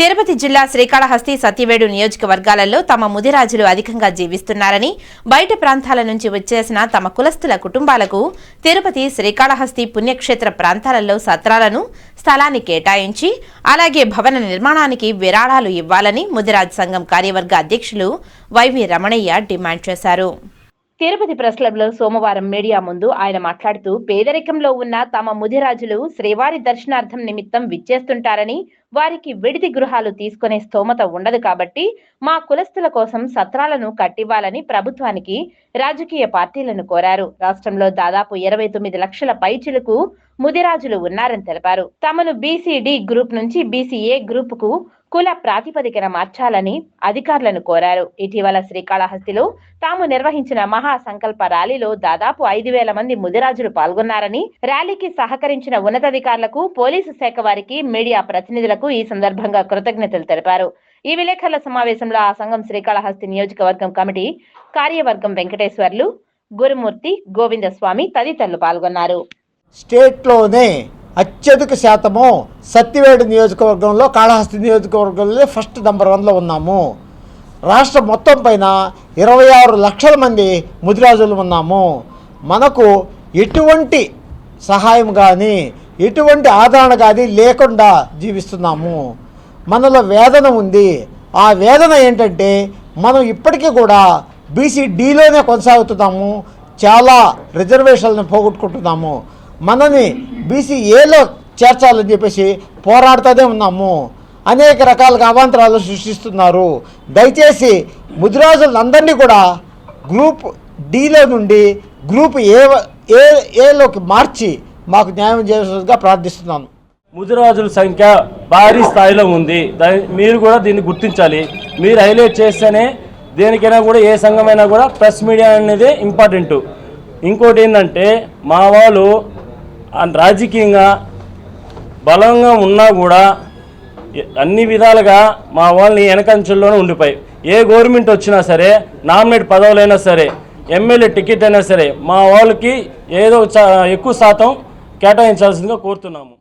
తిరుపతి జిల్లా శ్రీకాళహస్తి సత్యవేడు నియోజకవర్గాలలో తమ ముదిరాజులు అధికంగా జీవిస్తున్నారని బయట ప్రాంతాల నుంచి వచ్చేసిన తమ కులస్తుల కుటుంబాలకు తిరుపతి శ్రీకాళహస్తి పుణ్యక్షేత్ర ప్రాంతాలలో సత్రాలను స్థలాన్ని కేటాయించి అలాగే భవన నిర్మాణానికి విరాళాలు ఇవ్వాలని ముదిరాజ్ సంఘం కార్యవర్గ అధ్యక్షులు వైవి రమణయ్య డిమాండ్ చేశారు. తిరుపతి ప్రెస్ క్లబ్లో సోమవారం మీడియా ముందు ఆయన మాట్లాడుతూ పేదరికంలో ఉన్న తమ ముదిరాజులు శ్రీవారి దర్శనార్థం నిమిత్తం విచ్చేస్తుంటారని వారికి విడిది గృహాలు తీసుకునే స్తోమత ఉండదు కాబట్టి మా కులస్తుల కోసం సత్రాలను కట్టివ్వాలని ప్రభుత్వానికి రాజకీయ పార్టీలను కోరారు. రాష్ట్రంలో దాదాపు ఇరవై తొమ్మిది లక్షల పైచిలకు ముదిరాజులు ఉన్నారని తెలిపారు. తమను బీసీడీ గ్రూప్ నుంచి బీసీఏ గ్రూప్కు కుల ప్రాతిపదికన మార్చాలని అధికారులను కోరారు. ఇటీవల శ్రీకాళహస్తిలో తాము నిర్వహించిన మహా సంకల్ప ర్యాలీలో దాదాపు ఐదు వేల మంది ముదిరాజులు పాల్గొన్నారని ర్యాలీకి సహకరించిన ఉన్నతాధికారులకు పోలీసు శాఖ వారికి మీడియా ప్రతినిధులకు ఈ సందర్భంగా కృతజ్ఞతలు తెలిపారు. ఈ విలేకరుల సమావేశంలో ఆ సంఘం శ్రీకాళహస్తి నియోజకవర్గం కమిటీ కార్యవర్గం వెంకటేశ్వర్లు గురుమూర్తి గోవిందస్వామి తదితరులు పాల్గొన్నారు. స్టేట్లోనే అత్యధిక శాతము సత్తివేడు నియోజకవర్గంలో కాళహస్తి నియోజకవర్గంలో ఫస్ట్ నంబర్ వన్లో ఉన్నాము. రాష్ట్రం మొత్తం పైన ఇరవై ఆరు లక్షల మంది ముదిరాజులు ఉన్నాము. మనకు ఎటువంటి సహాయం కానీ ఎటువంటి ఆదరణ కానీ లేకుండా జీవిస్తున్నాము. మనలో వేదన ఉంది. ఆ వేదన ఏంటంటే మనం ఇప్పటికీ కూడా బీసీ డీలోనే కొనసాగుతున్నాము. చాలా రిజర్వేషన్లను పోగొట్టుకుంటున్నాము. మనని బీసీ ఏలో చేర్చాలని చెప్పేసి పోరాడుతూనే ఉన్నాము. అనేక రకాలుగా అవాంతరాలు సృష్టిస్తున్నారు. దయచేసి ముదిరాజులందరినీ కూడా గ్రూప్ డీలో నుండి గ్రూప్ ఏ ఏ ఏలోకి మార్చి మాకు న్యాయం చేయాల్సిందిగా ప్రార్థిస్తున్నాను. ముదిరాజుల సంఖ్య భారీ స్థాయిలో ఉంది. మీరు కూడా దీన్ని గుర్తించాలి. మీరు హైలైట్ చేస్తేనే దేనికైనా కూడా ఏ సంఘమైనా కూడా ప్రెస్ మీడియా అనేది ఇంపార్టెంట్. ఇంకోటి ఏంటంటే మా వాళ్ళు రాజకీయంగా బలంగా ఉన్నా కూడా అన్ని విధాలుగా మా వాళ్ళని వెనకంచెల్లోనే ఉండిపోయి. ఏ గవర్నమెంట్ వచ్చినా సరే నామినేట్ పదవులైనా సరే ఎమ్మెల్యే టికెట్ అయినా సరే మా వాళ్ళకి ఏదో ఎక్కువ శాతం కేటాయించాల్సిందిగా కోరుతున్నాము.